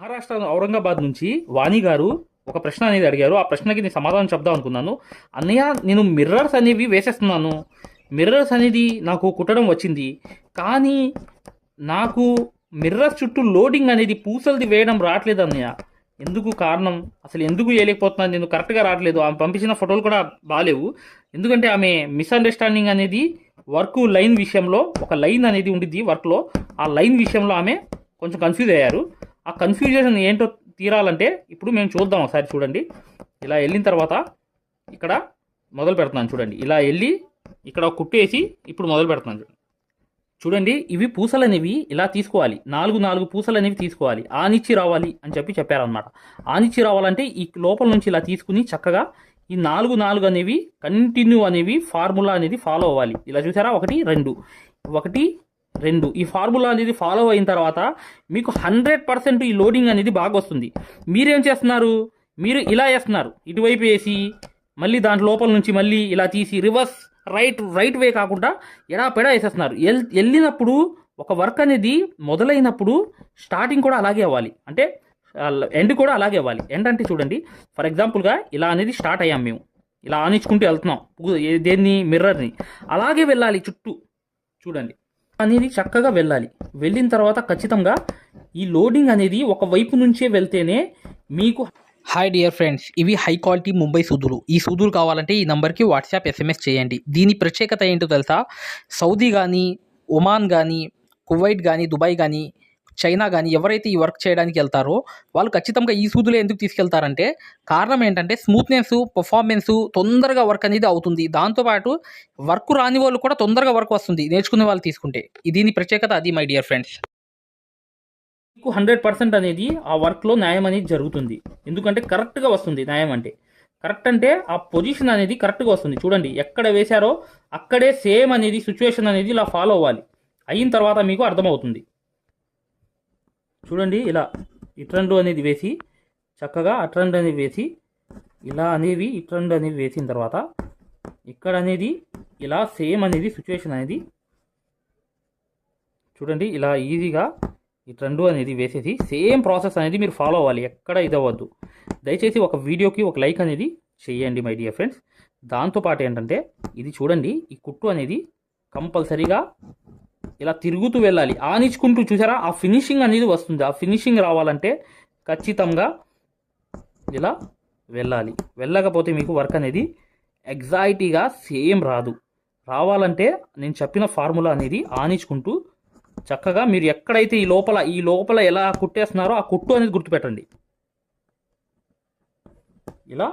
మహారాష్ట్ర ఔరంగాబాద్ నుంచి వాణి గారు ఒక ప్రశ్న అనేది అడిగారు. ఆ ప్రశ్నకి నేను సమాధానం చెప్దాం అనుకున్నాను. అన్నయ్య నేను మిర్రర్స్ అనేవి వేసేస్తున్నాను. మిర్రర్స్ అనేది నాకు కుట్టడం వచ్చింది. కానీ నాకు మిర్రర్స్ చుట్టూ లోడింగ్ అనేది పూసలది వేయడం రావట్లేదు అన్నయ్య. ఎందుకు కారణం? అసలు ఎందుకు వేయలేకపోతున్నాను? నేను కరెక్ట్గా రావట్లేదు. ఆమె పంపించిన ఫోటోలు కూడా బాగాలేవు. ఎందుకంటే ఆమె మిస్అండర్స్టాండింగ్ అనేది వర్క్ లైన్ విషయంలో ఒక లైన్ అనేది ఉండిద్ది వర్క్లో. ఆ లైన్ విషయంలో ఆమె కొంచెం కన్ఫ్యూజ్ అయ్యారు. ఆ కన్ఫ్యూజన్ ఏంటో తీరాలంటే ఇప్పుడు మేము చూద్దాం ఒకసారి చూడండి. ఇలా వెళ్ళిన తర్వాత ఇక్కడ మొదలు పెడుతున్నాను చూడండి. ఇలా వెళ్ళి ఇక్కడ కుట్టేసి ఇప్పుడు మొదలు పెడుతున్నాను చూడండి. చూడండి ఇవి పూసలు అనేవి ఇలా తీసుకోవాలి. నాలుగు నాలుగు పూసలు అనేవి తీసుకోవాలి. ఆనిచ్చి రావాలి అని చెప్పి చెప్పారనమాట ఆనిచ్చి రావాలంటే ఈ లోపల నుంచి ఇలా తీసుకుని చక్కగా ఈ నాలుగు నాలుగు అనేవి కంటిన్యూ అనేవి ఫార్ములా అనేది ఫాలో అవ్వాలి. ఇలా చూసారా? ఒకటి రెండు. ఒకటి రెండు. ఈ ఫార్ములా అనేది ఫాలో అయిన తర్వాత మీకు హండ్రెడ్ పర్సెంట్ ఈ లోడింగ్ అనేది బాగా వస్తుంది. మీరేం చేస్తున్నారు? మీరు ఇలా వేస్తున్నారు. ఇటువైపు వేసి మళ్ళీ దాంట్ లోపల నుంచి మళ్ళీ ఇలా తీసి రివర్స్ రైట్ రైట్ వే కాకుండా ఎడా పెడా వేసేస్తున్నారు. ఎల్ వెళ్ళినప్పుడు ఒక వర్క్ అనేది మొదలైనప్పుడు స్టార్టింగ్ కూడా అలాగే అవ్వాలి. అంటే ఎండ్ కూడా అలాగే అవ్వాలి. ఎండ్ అంటే చూడండి ఫర్ ఎగ్జాంపుల్గా ఇలా అనేది స్టార్ట్ అయ్యాం మేము. ఇలా ఆనించుకుంటూ వెళ్తున్నాం. దేన్ని? మిర్రర్ని. అలాగే వెళ్ళాలి చుట్టూ. చూడండి. అనేది చక్కగా వెళ్ళాలి. వెళ్ళిన తర్వాత ఖచ్చితంగా ఈ లోడింగ్ అనేది ఒక వైపు నుంచే వెళ్తేనే మీకు హాయ్ డియర్ ఫ్రెండ్స్ ఇవి హై క్వాలిటీ ముంబై సూదులు. ఈ సూదులు కావాలంటే ఈ నెంబర్కి వాట్సాప్ ఎస్ఎంఎస్ చేయండి. దీని ప్రత్యేకత ఏంటో తెలుసా? సౌదీ కానీ ఒమాన్ కానీ కువైట్ కానీ దుబాయ్ కానీ చైనా కానీ ఎవరైతే ఈ వర్క్ చేయడానికి వెళ్తారో వాళ్ళు ఖచ్చితంగా ఈ సూదులే ఎందుకు తీసుకెళ్తారంటే కారణం ఏంటంటే స్మూత్నెస్ పర్ఫార్మెన్స్ తొందరగా వర్క్ అనేది అవుతుంది. దాంతోపాటు వర్క్ రాని వాళ్ళు కూడా తొందరగా వర్క్ వస్తుంది నేర్చుకునే వాళ్ళు తీసుకుంటే. దీని ప్రత్యేకత అది మై డియర్ ఫ్రెండ్స్ మీకు హండ్రెడ్ పర్సెంట్ అనేది ఆ వర్క్లో న్యాయం అనేది జరుగుతుంది. ఎందుకంటే కరెక్ట్గా వస్తుంది న్యాయం అంటే. కరెక్ట్ అంటే ఆ పొజిషన్ అనేది కరెక్ట్గా వస్తుంది. చూడండి ఎక్కడ వేశారో అక్కడే సేమ్ అనేది సిచ్యువేషన్ అనేది ఇలా ఫాలో అవ్వాలి. అయిన తర్వాత మీకు అర్థమవుతుంది. చూడండి ఇలా ఇట్రండు అనేది వేసి చక్కగా అట్రండు అనేది వేసి ఇలా అనేవి ఇట్రండు అనేవి వేసిన తర్వాత ఇక్కడ అనేది ఇలా సేమ్ అనేది సిచ్యువేషన్ అనేది చూడండి ఇలా ఈజీగా ఈ ట్రెండు అనేది వేసేసి సేమ్ ప్రాసెస్ అనేది మీరు ఫాలో అవ్వాలి ఎక్కడ ఇదవ్వద్దు దయచేసి ఒక వీడియోకి ఒక లైక్ అనేది చేయండి మై డియర్ ఫ్రెండ్స్ దాంతోపాటు ఏంటంటే ఇది చూడండి ఈ కుట్టు అనేది కంపల్సరీగా ఇలా తిరుగుతూ వెళ్ళాలి. ఆనించుకుంటూ చూసారా? ఆ ఫినిషింగ్ అనేది వస్తుంది. ఆ ఫినిషింగ్ రావాలంటే ఖచ్చితంగా ఇలా వెళ్ళాలి. వెళ్ళకపోతే మీకు వర్క్ అనేది ఎగ్జైటీగా సేమ్ రాదు. రావాలంటే నేను చెప్పిన ఫార్ములా అనేది ఆనించుకుంటూ చక్కగా మీరు ఎక్కడైతే ఈ లోపల ఈ లోపల ఎలా కుట్టేస్తున్నారో ఆ కుట్టు అనేది గుర్తుపెట్టండి. ఇలా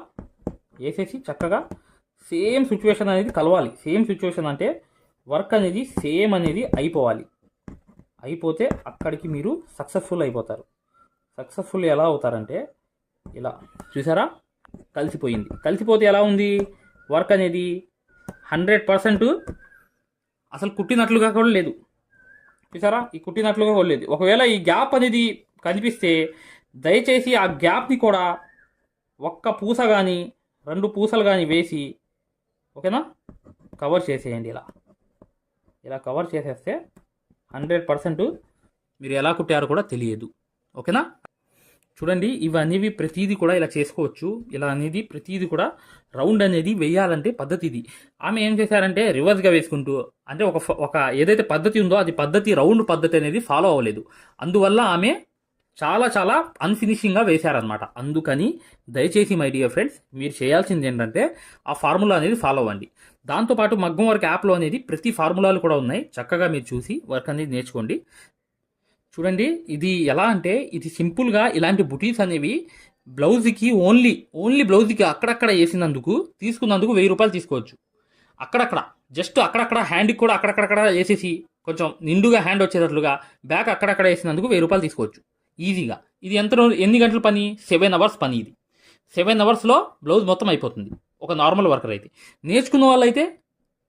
వేసేసి చక్కగా సేమ్ సిచ్యువేషన్ అనేది కలవాలి. సేమ్ సిచ్యువేషన్ అంటే వర్క్ అనేది సేమ్ అనేది అయిపోవాలి. అయిపోతే అక్కడికి మీరు సక్సెస్ఫుల్ అయిపోతారు. సక్సెస్ఫుల్ ఎలా అవుతారంటే ఇలా చూసారా? కలిసిపోయింది. కలిసిపోతే ఎలా ఉంది? వర్క్ అనేది హండ్రెడ్ పర్సెంట్ అసలు కుట్టినట్లుగా కూడా లేదు. చూసారా? ఈ కుట్టినట్లుగా కూడా లేదు. ఒకవేళ ఈ గ్యాప్ అనేది కనిపిస్తే దయచేసి ఆ గ్యాప్ని కూడా ఒక్క పూస కానీ రెండు పూసలు కానీ వేసి ఓకేనా? కవర్ చేసేయండి ఇలా. ఇలా కవర్ చేసేస్తే హండ్రెడ్ పర్సెంట్ మీరు ఎలా కుట్టారో కూడా తెలియదు. ఓకేనా చూడండి ఇవన్నీ ప్రతిదీ కూడా ఇలా చేసుకోవచ్చు. ఇలా అనేది ప్రతిదీ కూడా రౌండ్ అనేది వేయాలంటే పద్ధతి ఇది ఆమె ఏం చేశారంటే రివర్స్గా వేసుకుంటూ అంటే ఒక ఒక ఏదైతే పద్ధతి ఉందో అది పద్ధతి రౌండ్ పద్ధతి అనేది ఫాలో అవ్వలేదు. అందువల్ల ఆమె చాలా చాలా అన్ఫినిషింగ్గా వేశారనమాట అందుకని దయచేసి మై డియర్ ఫ్రెండ్స్ మీరు చేయాల్సింది ఏంటంటే ఆ ఫార్ములా అనేది ఫాలో అవ్వండి. దాంతోపాటు మగ్గం వర్క్ యాప్లో అనేది ప్రతి ఫార్ములాలు కూడా ఉన్నాయి. చక్కగా మీరు చూసి వర్క్ అనేది నేర్చుకోండి. చూడండి ఇది ఎలా అంటే ఇది సింపుల్గా ఇలాంటి బుటీస్ అనేవి బ్లౌజ్కి ఓన్లీ ఓన్లీ బ్లౌజ్కి అక్కడక్కడ వేసినందుకు తీసుకున్నందుకు వెయ్యి రూపాయలు తీసుకోవచ్చు. అక్కడక్కడ జస్ట్ అక్కడక్కడ హ్యాండ్కి కూడా అక్కడక్కడక్కడ వేసేసి కొంచెం నిండుగా హ్యాండ్ వచ్చేటట్లుగా బ్యాక్ అక్కడక్కడ వేసినందుకు వెయ్యి రూపాయలు తీసుకోవచ్చు. ఈజీగా. ఇది ఎంత ఎన్ని గంటల పని? సెవెన్ అవర్స్ పని ఇది. సెవెన్ అవర్స్లో బ్లౌజ్ మొత్తం అయిపోతుంది. ఒక నార్మల్ వర్కర్ అయితే. నేర్చుకున్న వాళ్ళైతే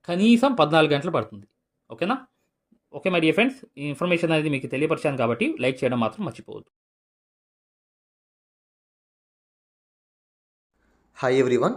కనీసం పద్నాలుగు గంటలు పడుతుంది. ఓకేనా? ఓకే మై డియర్ ఫ్రెండ్స్ ఈ ఇన్ఫర్మేషన్ అనేది మీకు తెలియపరిచాను కాబట్టి లైక్ చేయడం మాత్రం మర్చిపోవద్దు. Hi everyone